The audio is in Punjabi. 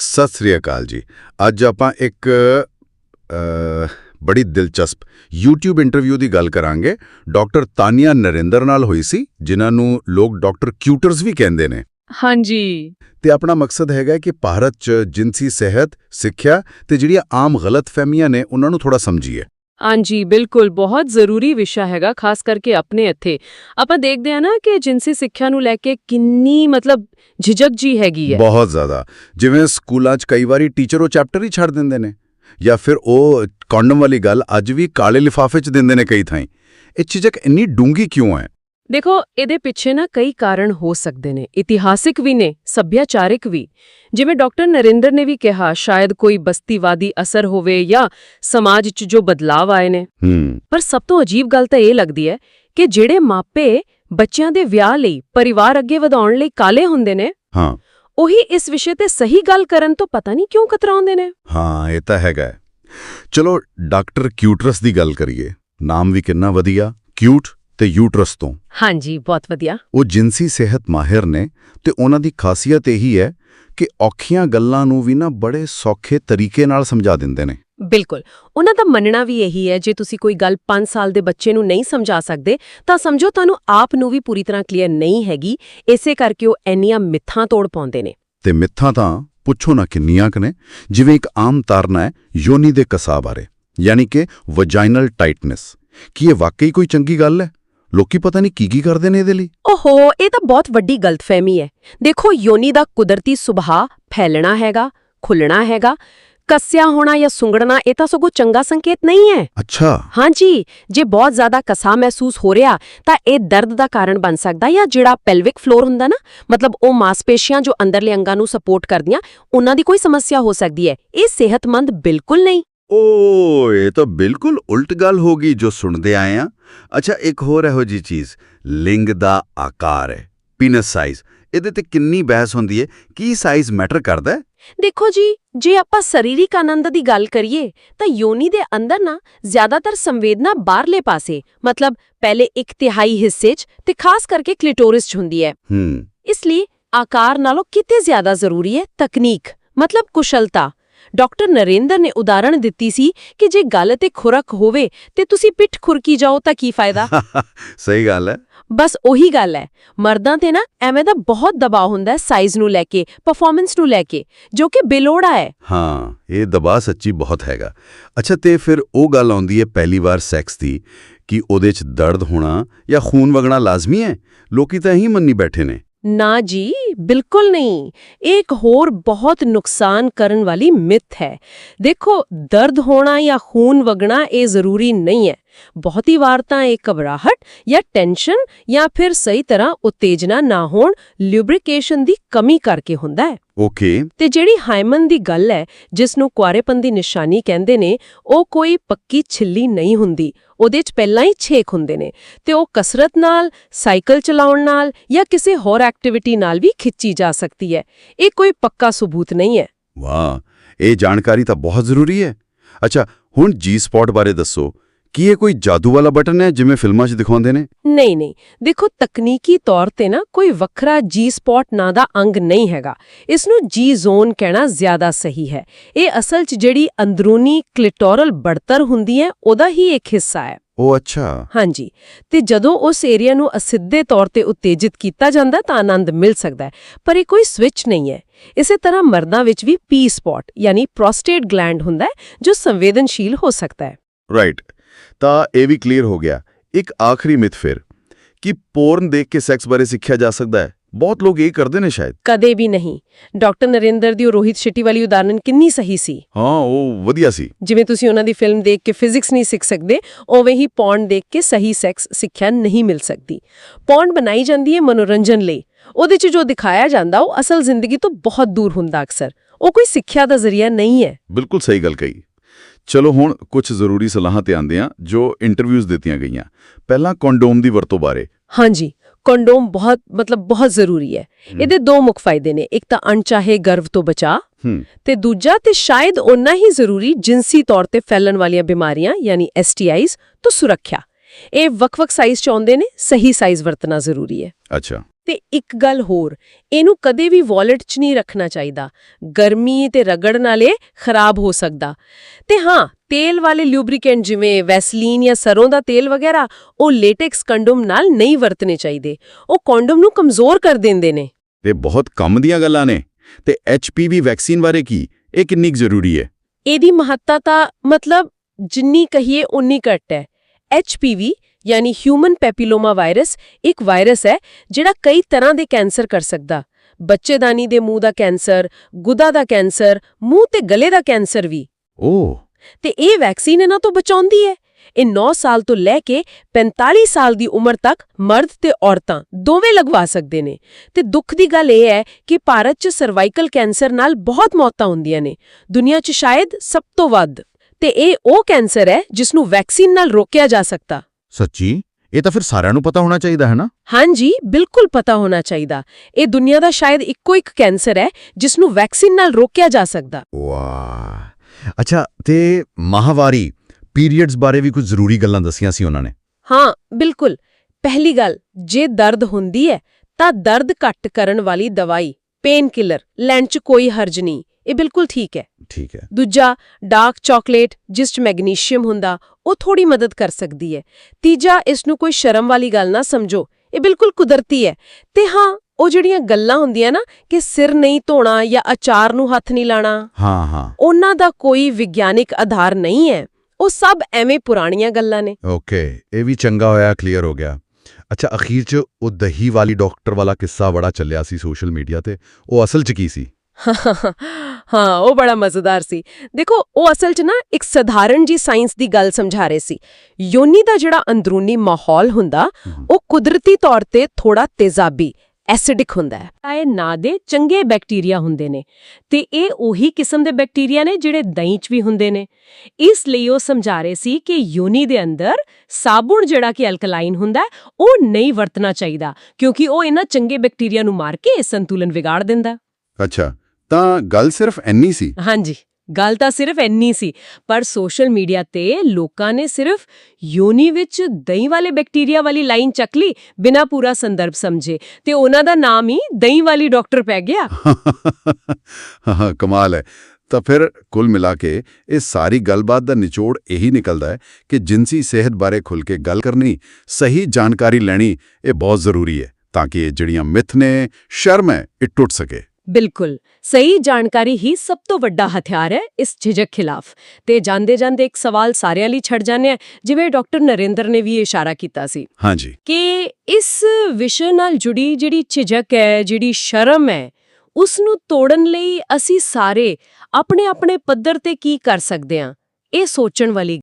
ਸਤਿ ਸ੍ਰੀ ਅਕਾਲ ਜੀ। ਅੱਜ ਆਪਾਂ ਇੱਕ ਅ, ਬੜੀ ਦਿਲਚਸਪ YouTube ਇੰਟਰਵਿਊ ਦੀ ਗੱਲ ਕਰਾਂਗੇ। ਡਾਕਟਰ ਤਾਨੀਆ ਨਰਿੰਦਰ ਨਾਲ ਹੋਈ ਸੀ ਜਿਨ੍ਹਾਂ ਨੂੰ ਲੋਕ ਡਾਕਟਰ ਕਿਊਟਰਸ ਵੀ ਕਹਿੰਦੇ ਨੇ। ਹਾਂਜੀ। ਤੇ ਆਪਣਾ ਮਕਸਦ ਹੈਗਾ ਕਿ ਭਾਰਤ 'ਚ ਜਿਨਸੀ ਸਿਹਤ ਸਿੱਖਿਆ ਤੇ ਜਿਹੜੀਆਂ ਆਮ ਗਲਤਫਹਿਮੀਆਂ ਨੇ ਉਹਨਾਂ ਨੂੰ ਥੋੜਾ ਸਮਝੀਏ। ਹਾਂਜੀ, ਬਿਲਕੁਲ, ਬਹੁਤ ਜ਼ਰੂਰੀ ਵਿਸ਼ਾ ਹੈਗਾ, ਖਾਸ ਕਰਕੇ ਆਪਣੇ ਇੱਥੇ। ਆਪਾਂ ਦੇਖਦੇ ਆ ਨਾ ਕਿ ਜਿੰਸੀ ਸਿੱਖਿਆ ਨੂੰ ਲੈ ਕੇ ਕਿੰਨੀ ਮਤਲਬ ਝਿਜਕ ਜੀ ਹੈਗੀ ਹੈ। ਬਹੁਤ ਜ਼ਿਆਦਾ। ਜਿਵੇਂ ਸਕੂਲਾਂ 'ਚ ਕਈ ਵਾਰੀ ਟੀਚਰ ਉਹ ਚੈਪਟਰ ਹੀ ਛੱਡ ਦਿੰਦੇ ਨੇ, ਜਾਂ ਫਿਰ ਉਹ ਕੌਂਡਮ ਵਾਲੀ ਗੱਲ ਅੱਜ ਵੀ ਕਾਲੇ ਲਿਫਾਫੇ 'ਚ ਦਿੰਦੇ ਨੇ ਕਈ ਥਾਈਂ। ਇਹ ਝਿਜਕ ਇੰਨੀ ਡੂੰਗੀ ਕਿਉਂ ਹੈ? ਦੇਖੋ ਇਹਦੇ ਪਿੱਛੇ ਨਾ ਕਈ ਕਾਰਨ ਹੋ ਸਕਦੇ ਨੇ। ਇਤਿਹਾਸਿਕ ਵੀ ਨੇ ਸੱਭਿਆਚਾਰਿਕ ਵੀ। ਜਿਵੇਂ ਡਾਕਟਰ ਨਰਿੰਦਰ ਨੇ ਵੀ ਕਿਹਾ ਸ਼ਾਇਦ ਕੋਈ ਬਸਤੀਵਾਦੀ ਅਸਰ ਹੋਵੇ ਜਾਂ ਸਮਾਜ 'ਚ ਜੋ ਬਦਲਾਅ ਆਏ ਨੇ। ਪਰ ਸਭ ਤੋਂ ਅਜੀਬ ਗੱਲ ਤਾਂ ਇਹ ਲੱਗਦੀ ਹੈ ਕਿ ਜਿਹੜੇ ਮਾਪੇ ਬੱਚਿਆਂ ਦੇ ਵਿਆਹ ਲਈ ਪਰਿਵਾਰ ਅੱਗੇ ਵਧਾਉਣ ਲਈ ਕਾਲੇ ਹੁੰਦੇ ਨੇ ਹਾਂ। ਉਹੀ ਇਸ ਵਿਸ਼ੇ ਤੇ ਸਹੀ ਗੱਲ ਕਰਨ ਤੋਂ ਪਤਾ ਨਹੀਂ ਕਿਉਂ ਕਤਰਾਉਂਦੇ ਨੇ। ਹਾਂ ਇਹ ਤਾਂ ਹੈਗਾ। ਚਲੋ ਡਾਕਟਰ ਕਿਊਟਰਸ ਦੀ ਗੱਲ ਕਰੀਏ। ਨਾਮ ਵੀ ਕਿੰਨਾ ਵਧੀਆ ਕਿਊਟ ਤੇ ਯੂਟਰਸ ਤੋਂ। ਹਾਂਜੀ ਬਹੁਤ ਵਧੀਆ। ਉਹ ਜਿਨਸੀ ਸਿਹਤ ਮਾਹਿਰ ਨੇ ਤੇ ਉਹਨਾਂ ਦੀ ਖਾਸੀਅਤ ਇਹੀ ਹੈ ਕਿ ਔਖੀਆਂ ਗੱਲਾਂ ਨੂੰ ਵੀ ਨਾ ਬੜੇ ਸੌਖੇ ਤਰੀਕੇ ਨਾਲ ਸਮਝਾ ਦਿੰਦੇ ਨੇ। ਬਿਲਕੁਲ। ਉਹਨਾਂ ਦਾ ਮੰਨਣਾ ਵੀ ਇਹੀ ਹੈ ਜੇ ਤੁਸੀਂ ਕੋਈ ਗੱਲ 5 ਸਾਲ ਦੇ ਬੱਚੇ ਨੂੰ ਨਹੀਂ ਸਮਝਾ ਸਕਦੇ ਤਾਂ ਸਮਝੋ ਤੁਹਾਨੂੰ ਆਪ ਨੂੰ ਵੀ ਪੂਰੀ ਤਰ੍ਹਾਂ ਕਲੀਅਰ ਨਹੀਂ ਹੈਗੀ ਇਸੇ ਕਰਕੇ ਉਹ ਐਨੀਆਂ ਮਿੱਥਾਂ ਤੋੜ ਪਾਉਂਦੇ ਨੇ। ਤੇ ਮਿੱਥਾਂ ਤਾਂ ਪੁੱਛੋ ਨਾ ਕਿੰਨੀਆਂ ਕੁ ਨੇ ਜਿਵੇਂ ਇੱਕ ਆਮ ਤਾਰਨਾ ਹੈ ਯੋਨੀ ਦੇ ਕਸਾ ਬਾਰੇ ਯਾਨੀ ਕਿ ਵਜਾਈਨਲ ਟਾਈਟਨੈਸ ਕੀ ਇਹ ਵਾਕਈ ਕੋਈ ਚੰਗੀ ਗੱਲ ਹੈ? ਲੋਕੀ ਪਤਾ ਨਹੀਂ ਕੀ ਕੀ ਕਰਦੇ ਨੇ ਇਹਦੇ ਲਈ। ਓਹੋ ਇਹ ਤਾਂ ਬਹੁਤ ਵੱਡੀ ਗਲਤਫਹਿਮੀ ਹੈ। ਦੇਖੋ ਯੋਨੀ ਦਾ ਕੁਦਰਤੀ ਸੁਭਾਅ ਫੈਲਣਾ ਹੈਗਾ ਖੁੱਲਣਾ ਹੈਗਾ ਕੱਸਿਆ ਹੋਣਾ ਜਾਂ ਸੁੰਗੜਨਾ ਇਹ ਤਾਂ ਸਗੋਂ ਚੰਗਾ ਸੰਕੇਤ ਨਹੀਂ ਹੈ। ਅੱਛਾ। ਹਾਂਜੀ ਜੇ ਬਹੁਤ ਜ਼ਿਆਦਾ ਕਸਾ ਮਹਿਸੂਸ ਹੋ ਰਿਹਾ ਤਾਂ ਇਹ ਦਰਦ ਦਾ ਕਾਰਨ ਬਣ ਸਕਦਾ ਜਾਂ ਜਿਹੜਾ ਪੈਲਵਿਕ ਫਲੋਰ ਹੁੰਦਾ ਨਾ ਮਤਲਬ ਉਹ ਮਾਸਪੇਸ਼ੀਆਂ ਜੋ ਅੰਦਰਲੇ ਅੰਗਾਂ ਨੂੰ ਸਪੋਰਟ ਕਰਦੀਆਂ ਉਹਨਾਂ ਦੀ ਕੋਈ ਸਮੱਸਿਆ ਹੋ ਸਕਦੀ ਹੈ। ਇਹ ਸਿਹਤਮੰਦ ਬਿਲਕੁਲ ਨਹੀਂ। ਓ ਇਹ ਤਾਂ ਬਿਲਕੁਲ ਉਲਟ ਗੱਲ ਹੋ ਗਈ ਜੋ ਸੁਣਦੇ ਆਏ ਆ। ਅੱਛਾ ਇੱਕ ਹੋਰ ਇਹੋ ਜੀ ਚੀਜ਼ ਲਿੰਗ ਦਾ ਆਕਾਰ ਹੈ ਪੀਨਸ ਸਾਈਜ਼ ਇਹਦੇ ਤੇ ਕਿੰਨੀ ਬਹਿਸ ਹੁੰਦੀ ਹੈ? ਕੀ ਸਾਈਜ਼ ਮੈਟਰ ਕਰਦਾ ਹੈ? ਦੇਖੋ ਜੀ ਜੇ ਆਪਾਂ ਸਰੀਰਿਕ ਆਨੰਦ ਦੀ ਗੱਲ ਕਰੀਏ ਤਾਂ ਯੋਨੀ ਦੇ ਅੰਦਰ ਨਾ ਜ਼ਿਆਦਾਤਰ ਸੰਵੇਦਨਾ ਬਾਹਰਲੇ ਪਾਸੇ ਮਤਲਬ ਪਹਿਲੇ ਇੱਕ ਤਿਹਾਈ ਹਿੱਸੇ 'ਚ ਤੇ ਖਾਸ ਕਰਕੇ ਕਲਿਟੋਰਿਸ 'ਚ ਹੁੰਦੀ ਹੈ। ਹੂੰ। ਇਸ ਲਈ ਆਕਾਰ ਨਾਲੋਂ ਕਿਤੇ ਜ਼ਿਆਦਾ ਜ਼ਰੂਰੀ ਹੈ ਤਕਨੀਕ ਮਤਲਬ ਕੁਸ਼ਲਤਾ। ਡਾਕਟਰ ਨਰਿੰਦਰ ਨੇ ਉਦਾਹਰਣ ਦਿੱਤੀ ਸੀ ਕਿ ਜੇ ਗੱਲ ਤੇ ਖੁਰਕ ਹੋਵੇ ਤੇ ਤੁਸੀਂ ਪਿੱਠ ਖੁਰਕੀ ਜਾਓ ਤਾਂ ਕੀ ਫਾਇਦਾ? ਸਹੀ ਗੱਲ ਹੈ। ਬਸ ਉਹੀ ਗੱਲ ਹੈ। ਮਰਦਾਂ ਤੇ ਨਾ ਐਵੇਂ ਦਾ ਬਹੁਤ ਦਬਾਅ ਹੁੰਦਾ ਹੈ ਸਾਈਜ਼ ਨੂੰ ਲੈ ਕੇ ਪਰਫਾਰਮੈਂਸ ਨੂੰ ਲੈ ਕੇ ਜੋ ਕਿ ਬੇਲੋੜਾ ਹੈ। ਹਾਂ ਇਹ ਦਬਾਅ ਸੱਚੀ ਬਹੁਤ ਹੈਗਾ। ਅੱਛਾ ਤੇ ਫਿਰ ਉਹ ਗੱਲ ਆਉਂਦੀ ਹੈ ਪਹਿਲੀ ਵਾਰ ਸੈਕਸ ਦੀ ਕਿ ਉਹਦੇ 'ਚ ਦਰਦ ਹੋਣਾ ਜਾਂ ਖੂਨ ਵਗਣਾ ਲਾਜ਼ਮੀ ਹੈ? ਲੋਕੀ ਤਾਂ ਇਹੀ ਮੰਨੀ ਬੈਠੇ ਨੇ। ਨਾ ਜੀ, ਬਿਲਕੁਲ ਨਹੀਂ। ਇਹ ਇੱਕ ਹੋਰ ਬਹੁਤ ਨੁਕਸਾਨ ਕਰਨ ਵਾਲੀ ਮਿੱਥ ਹੈ। ਦੇਖੋ, ਦਰਦ ਹੋਣਾ ਜਾਂ ਖੂਨ ਵਗਣਾ ਇਹ ਜ਼ਰੂਰੀ ਨਹੀਂ ਹੈ। ਬਹੁਤੀ ਵਾਰ ਤਾਂ ਇਹ ਘਬਰਾਹਟ ਜਾਂ ਟੈਨਸ਼ਨ ਜਾਂ ਫਿਰ ਸਹੀ ਤਰ੍ਹਾਂ ਉਤੇਜਨਾ ਨਾ ਹੋਣ ਲਿਊਬ੍ਰਿਕੇਸ਼ਨ ਦੀ ਕਮੀ ਕਰਕੇ ਹੁੰਦਾ ਹੈ। ਓਕੇ। ਤੇ ਜਿਹੜੀ ਹਾਈਮਨ ਦੀ ਗੱਲ ਹੈ ਜਿਸ ਨੂੰ ਕੁਆਰੇਪਨ ਦੀ ਨਿਸ਼ਾਨੀ ਕਹਿੰਦੇ ਨੇ ਉਹ ਕੋਈ ਪੱਕੀ ਛਿੱਲੀ ਨਹੀਂ ਹੁੰਦੀ। ਉਹਦੇ 'ਚ ਪਹਿਲਾਂ ਹੀ ਛੇਕ ਹੁੰਦੇ ਨੇ। ਤੇ ਉਹ ਕਸਰਤ ਨਾਲ ਸਾਈਕਲ ਚਲਾਉਣ ਨਾਲ ਜਾਂ ਕਿਸੇ ਹੋਰ ਐਕਟੀਵਿਟੀ ਨਾਲ ਵੀ ਖਿੱਚੀ ਜਾ ਸਕਦੀ ਹੈ। ਇਹ ਕੋਈ ਪੱਕਾ ਸਬੂਤ ਨਹੀਂ ਹੈ। ਵਾਹ ਇਹ ਜਾਣਕਾਰੀ ਤਾਂ ਬਹੁਤ ਜ਼ਰੂਰੀ ਹੈ। ਅੱਛਾ ਹੁਣ ਜੀ ਸਪੌਟ ਬਾਰੇ ਦੱਸੋ। ਕੀ ਇਹ ਕੋਈ ਜਾਦੂ ਵਾਲਾ ਬਟਨ ਹੈ ਜਿਵੇਂ ਫਿਲਮਾਂ 'ਚ ਦਿਖਾਉਂਦੇ ਨੇ? ਨਹੀਂ ਨਹੀਂ। ਦੇਖੋ ਤਕਨੀਕੀ ਤੌਰ ਤੇ ਨਾ ਕੋਈ ਵੱਖਰਾ ਜੀ ਸਪੌਟ ਨਾਂ ਦਾ ਅੰਗ ਨਹੀਂ ਹੈਗਾ। ਇਸ ਨੂੰ ਜੀ ਜ਼ੋਨ ਕਹਿਣਾ ਜ਼ਿਆਦਾ ਸਹੀ ਹੈ। ਇਹ ਅਸਲ 'ਚ ਜਿਹੜੀ ਅੰਦਰੂਨੀ ਕਲਿਟੋਰਲ ਬੜਤਰ ਹੁੰਦੀ ਹੈ ਉਹਦਾ ਹੀ ਇੱਕ ਹਿੱਸਾ ਹੈ। ਉਹ ਅੱਛਾ। ਹਾਂਜੀ। ਤੇ ਜਦੋਂ ਉਸ ਏਰੀਆ ਨੂੰ ਅਸਿੱਧੇ ਤੌਰ ਤੇ ਉਤੇਜਿਤ ਕੀਤਾ ਜਾਂਦਾ ਤਾਂ ਆਨੰਦ ਮਿਲ ਸਕਦਾ ਹੈ। ਪਰ ਇਹ ਕੋਈ ਸਵਿਚ ਨਹੀਂ ਹੈ। ਇਸੇ ਤਰ੍ਹਾਂ ਮਰਦਾਂ ਵਿੱਚ ਵੀ ਪੀ ਸਪੌਟ ਯਾਨੀ ਪ੍ਰੋਸਟੇਟ ਗਲੈਂਡ ਹੁੰਦਾ ਹੈ ਜੋ ਸੰਵੇਦਨਸ਼ੀਲ ਹੋ ਸਕਦਾ ਹੈ। ਰਾਈਟ ਤਾਂ ਇਹ ਵੀ ਕਲੀਅਰ ਹੋ ਗਿਆ। ਇੱਕ ਆਖਰੀ ਮਿਥ ਫਿਰ ਕਿ ਪੋਰਨ ਦੇਖ ਕੇ ਸੈਕਸ ਬਾਰੇ ਸਿੱਖਿਆ ਜਾ ਸਕਦਾ ਹੈ। ਬਹੁਤ ਲੋਕ ਇਹ ਕਰਦੇ ਨੇ ਸ਼ਾਇਦ। ਕਦੇ ਵੀ ਨਹੀਂ। ਡਾਕਟਰ ਨਰਿੰਦਰ ਦੀ ਉਹ ਰੋਹਿਤ ਸ਼ੈਟੀ ਵਾਲੀ ਉਦਾਹਰਣ ਕਿੰਨੀ ਸਹੀ ਸੀ। ਹਾਂ ਉਹ ਵਧੀਆ ਸੀ। ਜਿਵੇਂ ਤੁਸੀਂ ਉਹਨਾਂ ਦੀ ਫਿਲਮ ਦੇਖ ਕੇ ਫਿਜ਼ਿਕਸ ਨਹੀਂ ਸਿੱਖ ਸਕਦੇ ਉਵੇਂ ਹੀ ਪੌਂਡ ਦੇਖ ਕੇ ਸਹੀ ਸੈਕਸ ਸਿੱਖਿਆ ਨਹੀਂ ਮਿਲ ਸਕਦੀ। ਪੌਂਡ ਬਣਾਈ ਜਾਂਦੀ ਹੈ ਮਨੋਰੰਜਨ ਲਈ। ਉਹਦੇ 'ਚ ਜੋ ਦਿਖਾਇਆ ਜਾਂਦਾ ਉਹ ਅਸਲ ਜ਼ਿੰਦਗੀ ਤੋਂ ਬਹੁਤ ਦੂਰ ਹੁੰਦਾ ਅਕਸਰ। ਉਹ ਕੋਈ ਸਿੱਖਿਆ ਦਾ ਜ਼ਰੀਆ ਨਹੀਂ ਹੈ। ਬਿਲਕੁਲ ਸਹੀ ਗੱਲ ਕਹੀ। ਚਲੋ ਹੁਣ ਕੁਝ ਜ਼ਰੂਰੀ ਸਲਾਹਾਂ ਤੇ ਆਂਦੇ ਆ ਜੋ ਇੰਟਰਵਿਊਜ਼ ਦਿੱਤੀਆਂ ਗਈਆਂ। ਪਹਿਲਾਂ ਕੰਡੋਮ ਦੀ ਵਰਤੋਂ ਬਾਰੇ। ਹਾਂਜੀ ਕੰਡੋਮ ਬਹੁਤ ਮਤਲਬ ਬਹੁਤ ਜ਼ਰੂਰੀ ਹੈ। ਇਹਦੇ ਦੋ ਮੁੱਖ ਫਾਇਦੇ ਨੇ। ਇੱਕ ਤਾਂ ਅਣਚਾਹੇ ਗਰਭ ਤੋਂ ਬਚਾ ਤੇ ਦੂਜਾ ਤੇ ਸ਼ਾਇਦ ਓਨਾ ਹੀ ਜ਼ਰੂਰੀ ਜਿਨਸੀ ਤੌਰ ਤੇ ਫੈਲਣ ਵਾਲੀਆਂ ਬਿਮਾਰੀਆਂ ਯਾਨੀ ਐਸਟੀਆਈਜ਼ ਤੋਂ ਸੁਰੱਖਿਆ। ਇਹ ਵੱਖ-ਵੱਖ ਸਾਈਜ਼ ਚ ਆਉਂਦੇ ਨੇ ਸਹੀ ਸਾਈਜ਼ ਵਰਤਣਾ ਜ਼ਰੂਰੀ ਹੈ। ਅੱਛਾ। ਤੇ ਇੱਕ ਗੱਲ ਹੋਰ ਇਹਨੂੰ ਕਦੇ ਵੀ ਵਾਲਟ 'ਚ ਨਹੀਂ ਰੱਖਣਾ ਚਾਹੀਦਾ। ਗਰਮੀ ਤੇ ਰਗੜ ਨਾਲ ਇਹ ਖਰਾਬ ਹੋ ਸਕਦਾ। ਤੇ ਹਾਂ ਤੇਲ ਵਾਲੇ ਲੂਬਰੀਕੈਂਟ ਜਿਵੇਂ ਵੈਸਲੀਨ ਜਾਂ ਸਰੋਂ ਦਾ ਤੇਲ ਵਗੈਰਾ ਉਹ ਲੇਟੈਕਸ ਕੰਡੋਮ ਨਾਲ ਨਹੀਂ ਵਰਤਨੇ ਚਾਹੀਦੇ। ਉਹ ਕੰਡੋਮ ਨੂੰ ਕਮਜ਼ੋਰ ਕਰ ਦਿੰਦੇ ਨੇ। ਤੇ ਬਹੁਤ ਕੰਮ ਦੀਆਂ ਗੱਲਾਂ ਨੇ। ਤੇ ਐਚਪੀਵੀ ਵੈਕਸੀਨ ਬਾਰੇ ਕੀ? ਇਹ ਕਿੰਨੀ ਜ਼ਰੂਰੀ ਹੈ? ਇਹਦੀ ਮਹੱਤਤਾ ਤਾਂ ਮਤਲਬ ਜਿੰਨੀ ਕਹੀਏ ਉਨੀ ਘੱਟ ਹੈ। HPV ਯਾਨੀ ਹਿਊਮਨ ਪੈਪਿਲੋਮਾ ਵਾਇਰਸ ਇੱਕ ਵਾਇਰਸ ਹੈ ਜਿਹੜਾ ਕਈ ਤਰ੍ਹਾਂ ਦੇ ਕੈਂਸਰ ਕਰ ਸਕਦਾ। ਬੱਚੇਦਾਨੀ ਦੇ ਮੂੰਹ ਦਾ ਕੈਂਸਰ ਗੁਦਾ ਦਾ ਕੈਂਸਰ ਮੂੰਹ ਤੇ ਗਲੇ ਦਾ ਕੈਂਸਰ ਵੀ। ਓਹ। ਤੇ ਇਹ ਵੈਕਸੀਨ ਇਹਨਾਂ ਤੋਂ ਬਚਾਉਂਦੀ ਹੈ। ਇਹ 9 ਸਾਲ ਤੋਂ ਲੈ ਕੇ 45 ਸਾਲ ਦੀ ਉਮਰ ਤੱਕ ਮਰਦ ਤੇ ਔਰਤਾਂ ਦੋਵੇਂ ਲਗਵਾ ਸਕਦੇ ਨੇ। ਤੇ ਦੁੱਖ ਦੀ ਗੱਲ ਇਹ ਹੈ ਕਿ ਭਾਰਤ 'ਚ ਸਰਵਾਈਕਲ ਕੈਂਸਰ ਨਾਲ ਬਹੁਤ ਮੌਤਾਂ ਹੁੰਦੀਆਂ ਨੇ। ਦੁਨੀਆ 'ਚ ਸ਼ਾਇਦ ਸਭ ਤੋਂ ਵੱਧ। ਤੇ ਇਹ ਉਹ ਕੈਂਸਰ ਹੈ ਜਿਸ ਨੂੰ ਵੈਕਸੀਨ ਨਾਲ ਰੋਕਿਆ ਜਾ ਸਕਦਾ। ਸੱਚੀ? ਇਹ ਤਾਂ ਫਿਰ ਸਾਰਿਆਂ ਨੂੰ ਪਤਾ ਹੋਣਾ ਚਾਹੀਦਾ ਹੈ ਨਾ? ਹਾਂਜੀ ਬਿਲਕੁਲ ਪਤਾ ਹੋਣਾ ਚਾਹੀਦਾ। ਇਹ ਦੁਨੀਆ ਦਾ ਸ਼ਾਇਦ ਇੱਕੋ ਇੱਕ ਕੈਂਸਰ ਹੈ ਜਿਸ ਨੂੰ ਵੈਕਸੀਨ ਨਾਲ ਰੋਕਿਆ ਜਾ ਸਕਦਾ। ਵਾਹ! ਅੱਛਾ ਤੇ ਮਾਹਵਾਰੀ ਪੀਰੀਅਡਸ ਬਾਰੇ ਵੀ ਕੁਝ ਜ਼ਰੂਰੀ ਗੱਲਾਂ ਦੱਸੀਆਂ ਸੀ ਉਹਨਾਂ ਨੇ? ਹਾਂ ਬਿਲਕੁਲ। ਪਹਿਲੀ ਗੱਲ ਜੇ ਦਰਦ ਹੁੰਦੀ ਹੈ ਤਾਂ ਦਰਦ ਘੱਟ ਕਰਨ ਵਾਲੀ ਦਵਾਈ ਪੇਨ ਕਿਲਰ ਲੈਣ 'ਚ ਕੋਈ ਹਰਜ ਨਹੀਂ। ਇਹ ਬਿਲਕੁਲ ਠੀਕ ਹੈ। ਠੀਕ ਹੈ। ਦੂਜਾ ਡਾਰਕ ਚਾਕਲੇਟ ਜਿਸ 'ਚ ਮੈਗਨੀਸ਼ੀਅਮ ਹੁੰਦਾ ਉਹ ਥੋੜੀ ਮਦਦ ਕਰ ਸਕਦੀ ਹੈ। ਤੀਜਾ ਇਸ ਨੂੰ ਕੋਈ ਸ਼ਰਮ ਵਾਲੀ ਗੱਲ ਨਾ ਸਮਝੋ। ਇਹ ਬਿਲਕੁਲ ਕੁਦਰਤੀ ਹੈ। ਤੇ ਹਾਂ ਉਹ ਜਿਹੜੀਆਂ ਗੱਲਾਂ ਹੁੰਦੀਆਂ ਨਾ ਕਿ ਸਿਰ ਨਹੀਂ ਧੋਣਾ ਜਾਂ ਅਚਾਰ ਨੂੰ ਹੱਥ ਨਹੀਂ ਲਾਣਾ ਹਾਂ ਹਾਂ। ਉਹਨਾਂ ਦਾ ਕੋਈ ਵਿਗਿਆਨਿਕ ਆਧਾਰ ਨਹੀਂ ਹੈ। ਉਹ ਸਭ ਐਵੇਂ ਪੁਰਾਣੀਆਂ ਗੱਲਾਂ ਨੇ। ਓਕੇ ਇਹ ਵੀ ਚੰਗਾ ਹੋਇਆ ਕਲੀਅਰ ਹੋ ਗਿਆ। ਅੱਛਾ ਅਖੀਰ 'ਚ ਉਹ ਦਹੀ ਵਾਲੀ ਡਾਕਟਰ ਵਾਲਾ ਕਿੱਸਾ ਬੜਾ ਚੱਲਿਆ ਸੀ ਸੋਸ਼ਲ ਮੀਡੀਆ ਤੇ। ਉਹ ਅਸਲ 'ਚ ਕੀ ਸੀ? ਹਾਂ ਉਹ ਬੜਾ ਮਜ਼ੇਦਾਰ ਸੀ ਦੇਖੋ ਉਹ ਅਸਲ 'ਚ ਨਾ ਇੱਕ ਸਧਾਰਨ ਜੀ ਸਾਇੰਸ ਦੀ ਗੱਲ ਸਮਝਾ ਰਹੇ ਸੀ ਯੋਨੀ ਦਾ ਜਿਹੜਾ ਅੰਦਰੂਨੀ ਮਾਹੌਲ ਹੁੰਦਾ ਉਹ ਕੁਦਰਤੀ ਤੌਰ ਤੇ ਥੋੜਾ ਤੇਜ਼ਾਬੀ ਐਸਿਡਿਕ ਹੁੰਦਾ ਹੈ ਇਹ ਨਾ ਦੇ ਚੰਗੇ ਬੈਕਟੀਰੀਆ ਹੁੰਦੇ ਨੇ ਤੇ ਇਹ ਉਹੀ ਕਿਸਮ ਦੇ ਬੈਕਟੀਰੀਆ ਨੇ ਜਿਹੜੇ ਦਹੀਂ 'ਚ ਵੀ ਹੁੰਦੇ ਨੇ ਇਸ ਲਈ ਉਹ ਸਮਝਾ ਰਹੇ ਸੀ ਕਿ ਯੋਨੀ ਦੇ ਅੰਦਰ ਸਾਬੁਣ ਜਿਹੜਾ ਕਿ ਐਲਕਲਾਈਨ ਹੁੰਦਾ ਉਹ ਨਹੀਂ ਵਰਤਣਾ ਚਾਹੀਦਾ ਕਿਉਂਕਿ ਉਹ ਇਹਨਾਂ ਚੰਗੇ ਬੈਕਟੀਰੀਆ ਨੂੰ ਮਾਰ ਕੇ ਸੰਤੁਲਨ ਵਿਗਾੜ ਦਿੰਦਾ ਅੱਛਾ ਤਾਂ ਗੱਲ ਸਿਰਫ ਇੰਨੀ ਸੀ। ਹਾਂਜੀ ਗੱਲ ਤਾਂ ਸਿਰਫ ਇੰਨੀ ਸੀ ਪਰ ਸੋਸ਼ਲ ਮੀਡੀਆ ਤੇ ਲੋਕਾਂ ਨੇ ਸਿਰਫ ਯੋਨੀ ਵਿੱਚ ਦਹੀਂ ਵਾਲੇ ਬੈਕਟੀਰੀਆ ਵਾਲੀ ਲਾਈਨ ਚੱਕ ਲਈ ਬਿਨਾਂ ਪੂਰਾ ਸੰਦਰਭ ਸਮਝੇ ਤੇ ਉਹਨਾਂ ਦਾ ਨਾਮ ਹੀ ਦਹੀਂ ਵਾਲੀ ਡਾਕਟਰ ਪੈ ਗਿਆ। ਹਾਂ ਕਮਾਲ ਹੈ। ਤਾਂ ਫਿਰ ਕੁੱਲ ਮਿਲਾ ਕੇ ਇਹ ਸਾਰੀ ਗੱਲਬਾਤ ਦਾ ਨਿਚੋੜ ਇਹੀ ਨਿਕਲਦਾ ਹੈ ਕਿ ਜਿੰਸੀ ਸਿਹਤ ਬਾਰੇ ਖੁੱਲ ਕੇ ਗੱਲ ਕਰਨੀ ਸਹੀ ਜਾਣਕਾਰੀ ਲੈਣੀ ਇਹ ਬਹੁਤ ਜ਼ਰੂਰੀ ਹੈ ਤਾਂ ਕਿ ਇਹ ਜਿਹੜੀਆਂ ਮਿਥ ਨੇ ਸ਼ਰਮ ਹੈ ਇਹ ਟੁੱਟ ਸਕੇ। ਬਿਲਕੁਲ ਸਹੀ ਜਾਣਕਾਰੀ ਹੀ ਸਭ ਤੋਂ ਵੱਡਾ ਹਥਿਆਰ ਹੈ ਇਸ ਝਿਜਕ ਖਿਲਾਫ। ਤੇ ਜਾਂਦੇ ਜਾਂਦੇ ਇੱਕ ਸਵਾਲ ਸਾਰਿਆਂ ਲਈ ਛੱਡ ਜਾਂਦੇ ਆ ਜਿਵੇਂ ਡਾਕਟਰ ਨਰਿੰਦਰ ਨੇ ਵੀ ਇਸ਼ਾਰਾ ਕੀਤਾ ਸੀ। ਹਾਂਜੀ। ਕਿ ਇਸ ਵਿਸ਼ੇ ਨਾਲ ਜੁੜੀ ਜਿਹੜੀ ਝਿਜਕ ਹੈ ਜਿਹੜੀ ਸ਼ਰਮ ਹੈ ਉਸ ਨੂੰ ਤੋੜਨ ਲਈ ਅਸੀਂ ਸਾਰੇ ਆਪਣੇ ਆਪਣੇ ਪੱਧਰ ਤੇ ਕੀ ਕਰ ਸਕਦੇ ਹਾਂ ਇਹ ਸੋਚਣ ਵਾਲੀ